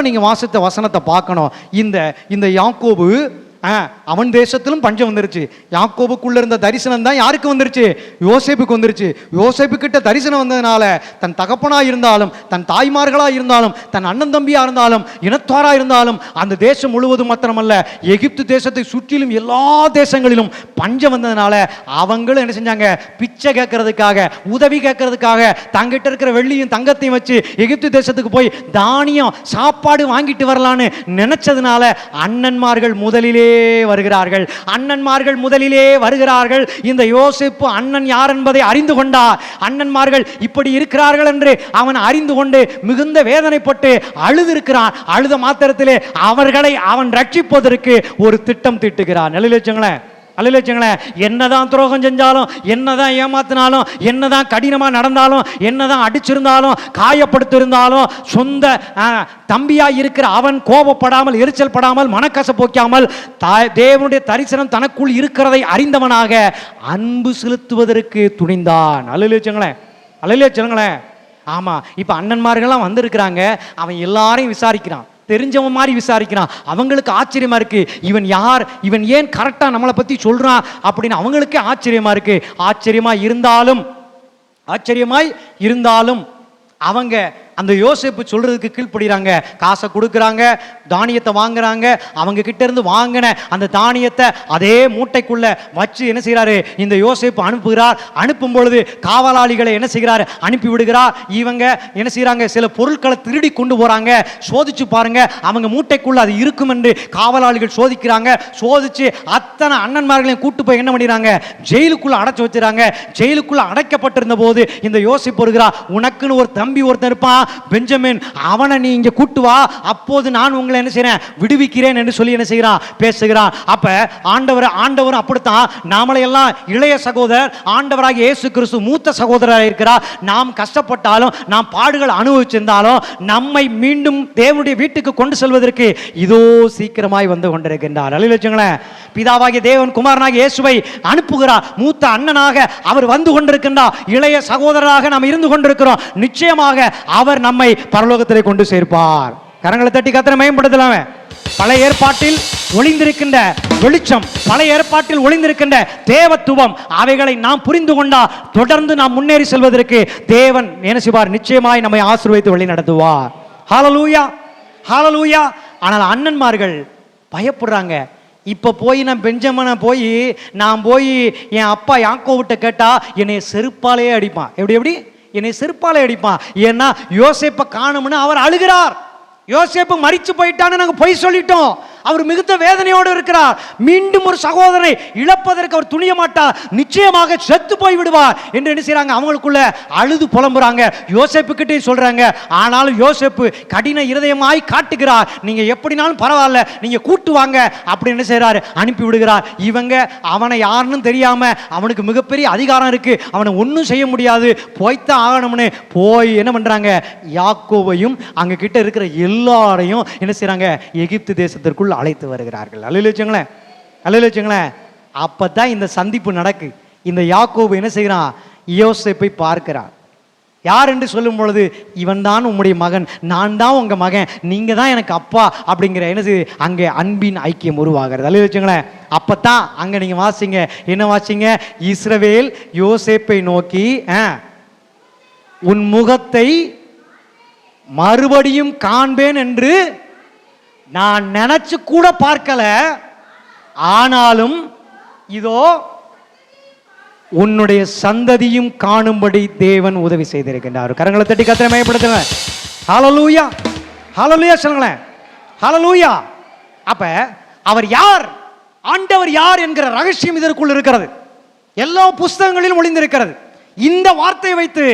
இப்போ நீங்கள் வாசித்த வசனத்தை பார்க்கணும்? இந்த இந்த யாக்கோபு அவன் தேசத்திலும் பஞ்சம் வந்துருச்சு. யாக்கோபுக்குள்ள இருந்த தரிசனம் தான் யாருக்கு வந்துருச்சு? யோசேப்புக்கு வந்துருச்சு. யோசேப்பு கிட்ட தரிசனம் வந்ததுனால தன் தகப்பனா இருந்தாலும் தன் தாய்மார்களா இருந்தாலும் தன் அண்ணன் தம்பியா இருந்தாலும் இனத்தாரா இருந்தாலும் அந்த தேசம் முழுவதும் மாத்திரமல்ல எகிப்து தேசத்தை சுற்றிலும் எல்லா தேசங்களிலும் பஞ்சம் வந்ததுனால அவங்களும் என்ன செஞ்சாங்க? பிச்சை கேட்கறதுக்காக உதவி கேட்கறதுக்காக தங்கிட்ட இருக்கிற வெள்ளியும் தங்கத்தையும் வச்சு எகிப்து தேசத்துக்கு போய் தானியம் சாப்பாடு வாங்கிட்டு வரலான்னு நினைச்சதுனால அண்ணன்மார்கள் முதலிலே வருகிறார்கள். அண்ணன்மார்கள் முதலிலே வருகிறார்கள். இந்த யோசிப்பு அண்ணன் யார் என்பதை அறிந்து கொண்டார் அண்ணன்மார்கள் இப்படி இருக்கிறார்கள் என்று அவன் அறிந்து கொண்டு மிகுந்த வேதனைப்பட்டு அழுதிருக்கிறான். அழுத மாத்திரத்திலே அவர்களை அவன் ரட்சிப்பதற்கு ஒரு திட்டம் தீட்டுகிறான். அல்ல வச்சுங்களேன் என்னதான் துரோகம் செஞ்சாலும் என்னதான் ஏமாத்தினாலும் என்னதான் கடினமாக நடந்தாலும் என்னதான் அடிச்சிருந்தாலும் காயப்படுத்திருந்தாலும் சொந்த தம்பியாக இருக்கிற அவன் கோபப்படாமல் எரிச்சல் படாமல் மனக்கச போக்காமல் தாய் தேவனுடைய தரிசனம் தனக்குள் இருக்கிறதை அறிந்தவனாக அன்பு செலுத்துவதற்கு துணிந்தான். அல்லலட்சங்களேன் அலட்சனுங்களேன் ஆமாம் இப்போ அண்ணன்மார்கள்லாம் வந்திருக்கிறாங்க அவன் எல்லாரையும் விசாரிக்கிறான். தெரிஞ்சவன் மாதிரி விசாரிக்கிறான். அவங்களுக்கு ஆச்சரியமா இருக்கு. இவன் யார்? இவன் ஏன் கரெக்டாக நம்மளை பத்தி சொல்றான்? அப்படின்னு அவங்களுக்கே ஆச்சரியமா இருக்கு. ஆச்சரியமா இருந்தாலும் ஆச்சரியமாய் இருந்தாலும் அவங்க அந்த யோசேப்பு சொல்றதுக்கு கீழ்ப்படுகிறாங்க காசை கொடுக்குறாங்க தானியத்தை வாங்குறாங்க அவங்க கிட்ட இருந்து வாங்கின அந்த தானியத்தை அதே மூட்டைக்குள்ள வச்சு என்ன செய்கிறாரு இந்த யோசிப்பு அனுப்புகிறார். அனுப்பும் பொழுது காவலாளிகளை என்ன செய்கிறார்? அனுப்பி விடுகிறார் இவங்க என்ன செய்கிறாங்க சில பொருட்களை திருடி கொண்டு போறாங்க. சோதிச்சு பாருங்க. அவங்க மூட்டைக்குள்ள அது இருக்கும் என்று காவலாளிகள் சோதிக்கிறாங்க. சோதிச்சு அத்தனை அண்ணன்மார்களையும் கூட்டு போய் என்ன பண்ணிடுறாங்க? ஜெயிலுக்குள்ள அடைச்சு வச்சுறாங்க ஜெயிலுக்குள்ள அடைக்கப்பட்டிருந்த போது இந்த யோசிப்பு வருகிறா. உனக்குன்னு ஒரு தம்பி ஒருத்தன் இருப்பான். பெஞ்சமின் அவனை நீ இங்கே கூட்டு வா. அப்போது நான் உங்களை என்ன செய்கிறேன் விடுவிக்கிறேன் என்று சொல்லி என்ன செய்கிறான் பேசுகிறான் அப்ப ஆண்டவர் ஆண்டவர் அப்படித்தான். நாமளையெல்லாம் இளைய சகோதரர் ஆண்டவராக இயேசு கிறிஸ்து மூத்த சகோதரராக இருக்கிறார். நாம் கஷ்டப்பட்டாலும் நாம் பாடுகள் அனுபவிச்சிருந்தாலும் நம்மை மீண்டும் தேவனுடைய வீட்டுக்கு கொண்டு செல்வதற்கு இதோ சீக்கிரமாய் வந்து கொண்டிருக்கின்றார். அல்ல வச்சுங்களேன் பிதாவாகிய தேவன் குமாரனாகிய இயேசுவை அனுப்புகிறார். மூத்த அண்ணனாக அவர் வந்து கொண்டிருக்கின்றார். இளைய சகோதரராக நாம் இருந்து கொண்டிருக்கிறோம். நிச்சயமாக அவர் நம்மை பரலோகத்திலே கொண்டு சேர்ப்பார். கரங்களை தட்டி கத்திர மேம்படுத்தலாமே பழைய ஏற்பாட்டில் ஒளிந்திருக்கின்ற வெளிச்சம் பழைய ஏற்பாட்டில் ஒளிந்திருக்கின்ற தேவத்துவம் அவைகளை நாம் புரிந்து கொண்டா தொடர்ந்து நாம் முன்னேறி செல்வதற்கு தேவன் என்ன செய்வார் நிச்சயமாய் நம்மை ஆசீர்வதித்து வழி நடத்துவார். ஹாலலூயா ஹாலலூயா ஆனால் அண்ணன்மார்கள் பயப்படுறாங்க. இப்போ போய் நான் பெஞ்சமனை போய் நான் போய் என் அப்பா யாக்கோ விட்ட கேட்டா என்னை செருப்பாலேயே அடிப்பான். எப்படி எப்படி? என்னை செருப்பாலே அடிப்பான். ஏன்னா யோசேப்பை காணும்னு அவர் அழுகிறார். யோசேப்பு மரிச்சு போயிட்டான்னு நாங்கள் பொய் சொல்லிட்டோம். அவர் மிகுந்த வேதனையோடு இருக்கிறார். மீண்டும் ஒரு சகோதரனை இழப்பதற்கு அவர் துணிய மாட்டார். நிச்சயமாக செத்து போய் விடுவார் என்று என்ன செய்யறாங்க அவங்களுக்குள்ள அழுது புலம்புறாங்க. யோசேப்பு கிட்டே சொல்றாங்க. ஆனாலும் யோசேப்பு கடின இருதயமாய் காட்டுகிறார். நீங்க எப்படினாலும் பரவாயில்ல நீங்க கூட்டு வாங்க அப்படின்னு என்ன செய்யறாரு அனுப்பி விடுகிறார். இவங்க அவனை யாருன்னு தெரியாம அவனுக்கு மிகப்பெரிய அதிகாரம் இருக்கு. அவனை ஒன்றும் செய்ய முடியாது. போய்த்தான் ஆகணும்னு போய் என்ன பண்றாங்க? யாக்கோவையும் அங்க கிட்ட இருக்கிற எல்லாரையும் என்ன செய்யறாங்க எகிப்து தேசத்திற்குள் அழைத்து வருகிறார்கள். அலையில வச்சுங்களேன் அலையில வச்சுங்களேன் அப்போ தான் இந்த சந்திப்பு நடக்கு. இந்த யாக்கோபு என்ன செய்கிறான்? யோசிப்பை பார்க்கிறான். யார் என்று சொல்லும் பொழுது இவன் தான் உம்முடைய மகன் நான் தான் உங்கள் மகன் நீங்கள் தான் எனக்கு அப்பா அப்படிங்கிற என்ன செய்யுது அங்கே அன்பின் ஐக்கியம் உருவாகிறது. அல்ல வச்சுங்களேன் அப்போ தான் அங்கே நீங்கள் வாசிங்க. என்ன வாசிங்க? இஸ்ரவேல் யோசேப்பை நோக்கி உன் முகத்தை மறுபடியும் காண்பேன் என்று நான் நினைச்சு கூட பார்க்கல. ஆனாலும் இதோ உன்னுடைய சந்ததியும் காணும்படி தேவன் உதவி செய்திருக்கின்றார். கரங்களை தட்டி கத்திரை மயப்படுத்துங்க. ஹalleluya ஹalleluya சொல்லுங்களேன். ஹalleluya அப்ப அவர் யார்? ஆண்டவர் யார் என்கிற ரகசியம் இதற்குள் இருக்கிறது. எல்லா புஸ்தகங்களிலும் ஒளிந்திருக்கிறது. இந்த வார்த்தையை வைத்து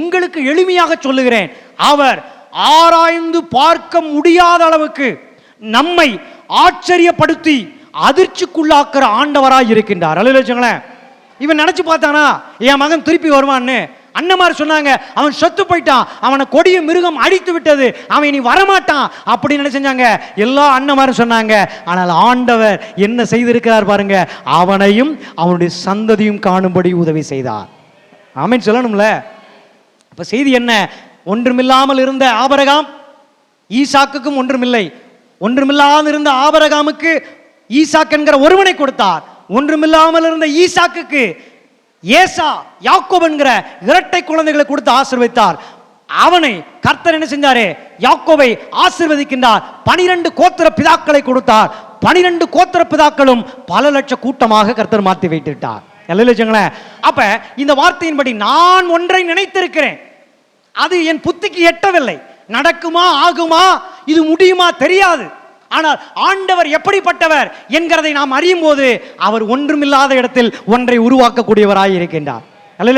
உங்களுக்கு எளிமையாக சொல்லுகிறேன். அவர் ஆராய்ந்து பார்க்க முடியாத அளவுக்கு நம்மை ஆச்சரியப்படுத்தி அதிர்ச்சிக்குள்ளாக்குற ஆண்டவராக இருக்கின்றார். அல்ல வச்சுங்களேன் இவன் நினச்சி பார்த்தானா என் மகன் திருப்பி வருவான்னு? அண்ணமார் சொன்னாங்க அவன் செத்து போயிட்டான் அவனை கொடிய மிருகம் அடித்து விட்டது அவன் இனி வரமாட்டான் அப்படின்னு என்ன செஞ்சாங்க? எல்லா அண்ணமாரும் சொன்னாங்க ஆனால் ஆண்டவர் என்ன செய்திருக்கிறார் பாருங்க அவனையும் அவனுடைய சந்ததியும் காணும்படி உதவி செய்தார். ஆமின்னு சொல்லணும்ல? இப்போ செய்தி என்ன? ஒன்றுமில்லாமல் இருந்த ஆபரகாம் ஈசாக்குக்கும் ஒன்றுமில்லை. ஒன்றுமில்லாமல் இருந்த ஆபரகாமுக்கு ஈசாக் என்கிற ஒருவனை கொடுத்தார். ஒன்றுமில்லாமல் இருந்த ஈசாக்குக்கு ஏசா யாக்கோப் என்கிற இரட்டை குழந்தைகளை கொடுத்து ஆசிர்வதித்தார். அவனை கர்த்தர் என்ன செஞ்சாரு? யாக்கோவை ஆசிர்வதிக்கின்றார். பனிரெண்டு கோத்திர பிதாக்களை கொடுத்தார். பனிரெண்டு கோத்திர பிதாக்களும் பல லட்ச கூட்டமாக கர்த்தர் மாற்றி வைத்துட்டார் எல்லாம் அப்ப இந்த வார்த்தையின்படி நான் ஒன்றை நினைத்திருக்கிறேன். அது என் புத்திக்கு எட்டவில்லை. நடக்குமா ஆகுமா? இது முடியுமா தெரியாது. ஆனால் ஆண்டவர் எப்படிப்பட்டவர் என்கிறதை நாம் அறியும் போது அவர் ஒன்றுமில்லாத இடத்தில் ஒன்றை உருவாக்கக்கூடியவராய் இருக்கின்றார். அல்ல